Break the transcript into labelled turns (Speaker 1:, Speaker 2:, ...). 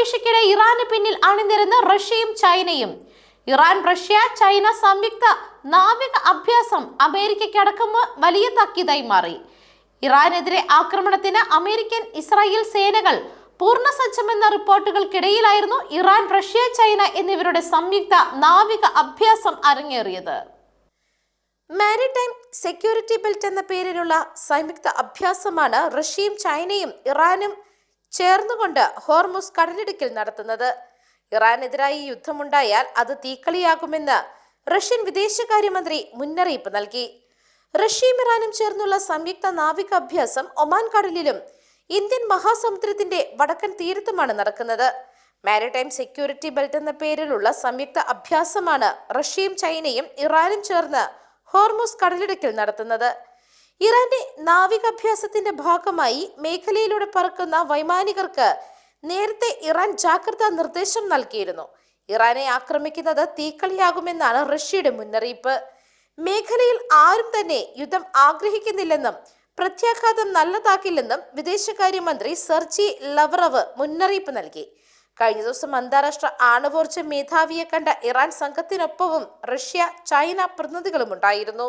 Speaker 1: പരീക്ഷയ്ക്കിടെ ഇറാന് പിന്നിൽ അണിനിരുന്ന റഷ്യയും ചൈനയും. ഇറാൻ റഷ്യ ചൈന സംയുക്ത നാവിക അഭ്യാസം അമേരിക്കയ്ക്കടക്കം വലിയ താക്കീതായി മാറി. ഇറാനെതിരെ ആക്രമണത്തിന് അമേരിക്കൻ ഇസ്രായേൽ സേനകൾ പൂർണ പൂർണസജ്ജമെന്ന റിപ്പോർട്ടുകൾക്കിടയിലായിരുന്നു ഇറാൻ റഷ്യ ചൈന എന്നിവരുടെ സംയുക്ത നാവിക അഭ്യാസം അരങ്ങേറിയത്. മാരിടൈം സെക്യൂരിറ്റി ബെൽറ്റ് എന്ന പേരിലുള്ള സംയുക്ത അഭ്യാസമാണ് റഷ്യയും ചൈനയും ഇറാനും ചേർന്നുകൊണ്ട് ഹോർമുസ് കടലിടുക്കിൽ നടത്തുന്നത്. ഇറാനെതിരായി യുദ്ധമുണ്ടായാൽ അത് തീക്കളിയാകുമെന്ന് റഷ്യൻ വിദേശകാര്യമന്ത്രി മുന്നറിയിപ്പ് നൽകി. റഷ്യയും ഇറാനും ചേർന്നുള്ള സംയുക്ത നാവിക അഭ്യാസം ഒമാൻ കടലിലും ഇന്ത്യൻ മഹാസമുദ്രത്തിന്റെ വടക്കൻ തീരത്തുമാണ് നടക്കുന്നത്. മാരിടൈം സെക്യൂരിറ്റി ബെൽറ്റ് എന്ന പേരിലുള്ള സംയുക്ത അഭ്യാസമാണ് റഷ്യയും ചൈനയും ഇറാനും ചേർന്ന് ഹോർമോസ് കടലിടുക്കിൽ നടത്തുന്നത്. ഇറാന്റെ നാവികാഭ്യാസത്തിന്റെ ഭാഗമായി മേഖലയിലൂടെ പറക്കുന്ന വൈമാനികർക്ക് നേരത്തെ ഇറാൻ ജാഗ്രതാ നിർദ്ദേശം നൽകിയിരുന്നു. ഇറാനെ ആക്രമിക്കുന്നത് തീക്കളിയാകുമെന്നാണ് റഷ്യയുടെ മുന്നറിയിപ്പ്. മേഖലയിൽ ആരും തന്നെ യുദ്ധം ആഗ്രഹിക്കുന്നില്ലെന്നും പ്രത്യാഘാതം നല്ലതാക്കില്ലെന്നും വിദേശകാര്യമന്ത്രി സെർജി ലവറവ് മുന്നറിയിപ്പ് നൽകി. കഴിഞ്ഞ ദിവസം അന്താരാഷ്ട്ര ആണവോർജ മേധാവിയെ കണ്ട ഇറാൻ സംഘത്തിനൊപ്പവും റഷ്യ ചൈന പ്രതിനിധികളുമുണ്ടായിരുന്നു.